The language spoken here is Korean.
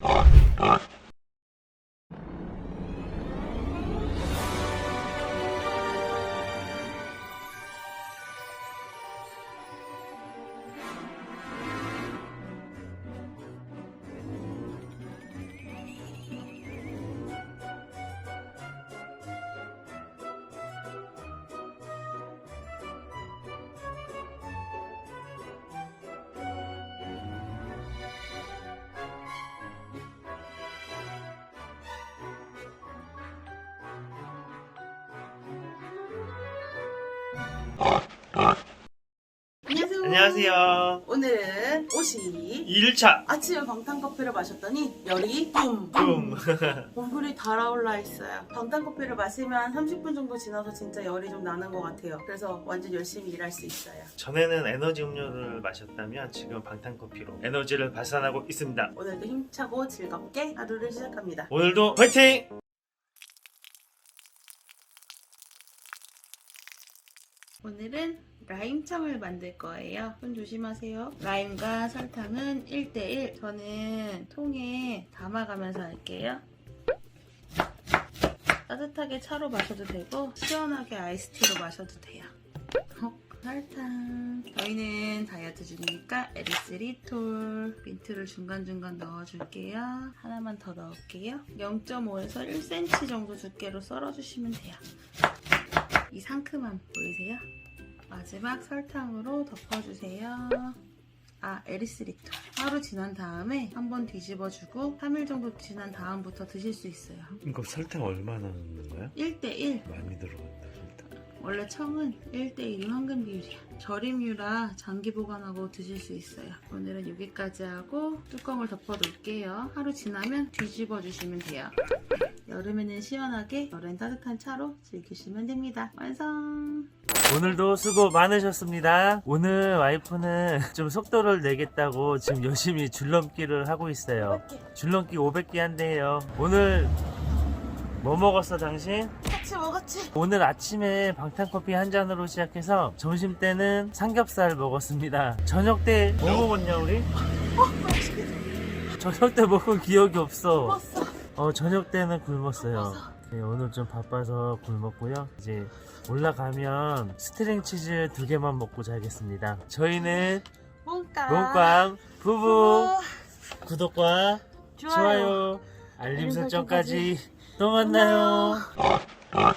Oh. 안녕하세요. 안녕하세요. 오늘은 옷이 2일차. 아침에 방탄커피를 마셨더니 열이 뿜. 붐. 얼굴이 달아올라 있어요. 방탄커피를 마시면 30분 정도 지나서 진짜 열이 좀 나는 것 같아요. 그래서 완전 열심히 일할 수 있어요. 전에는 에너지 음료를 마셨다면 지금 방탄커피로 에너지를 발산하고 있습니다. 오늘도 힘차고 즐겁게 하루를 시작합니다. 오늘도 화이팅! 오늘은 라임청을 만들 거예요. 손 조심하세요. 라임과 설탕은 1대1. 저는 통에 담아가면서 할게요. 따뜻하게 차로 마셔도 되고 시원하게 아이스티로 마셔도 돼요. 어, 설탕. 저희는 다이어트 중이니까 에리스리톨 민트를 중간중간 넣어줄게요. 하나만 더 넣을게요. 0.5에서 1cm 정도 두께로 썰어주시면 돼요. 이 상큼함 보이세요? 마지막 설탕으로 덮어주세요. 아, 에리스리톨. 하루 지난 다음에 한번 뒤집어주고 3일 정도 지난 다음부터 드실 수 있어요. 이거 설탕 얼마나 넣는 거야? 1대1. 많이 들어간다. 원래 청은 1대1이 황금 비율이야. 절임류라 장기 보관하고 드실 수 있어요. 오늘은 여기까지 하고 뚜껑을 덮어 놓을게요. 하루 지나면 뒤집어 주시면 돼요. 여름에는 시원하게, 겨울엔 따뜻한 차로 즐기시면 됩니다. 완성! 오늘도 수고 많으셨습니다. 오늘 와이프는 좀 속도를 내겠다고 지금 열심히 줄넘기를 하고 있어요. 줄넘기 500개 한대요. 오늘 뭐 먹었어 당신? 같이 먹었지? 오늘 아침에 방탄커피 한 잔으로 시작해서 점심 때는 삼겹살 먹었습니다. 저녁 때 뭐 먹었냐 우리? 저녁 때 먹은 기억이 없어. 먹었어. 어 저녁 때는 굶었어요. 네, 오늘 좀 바빠서 굶었고요. 이제 올라가면 스트링 치즈 두 개만 먹고 자겠습니다. 저희는 몽땅. 몽꽝 부부 부부. 구독과 좋아요. 좋아요, 알림 설정까지 또 만나요. All right.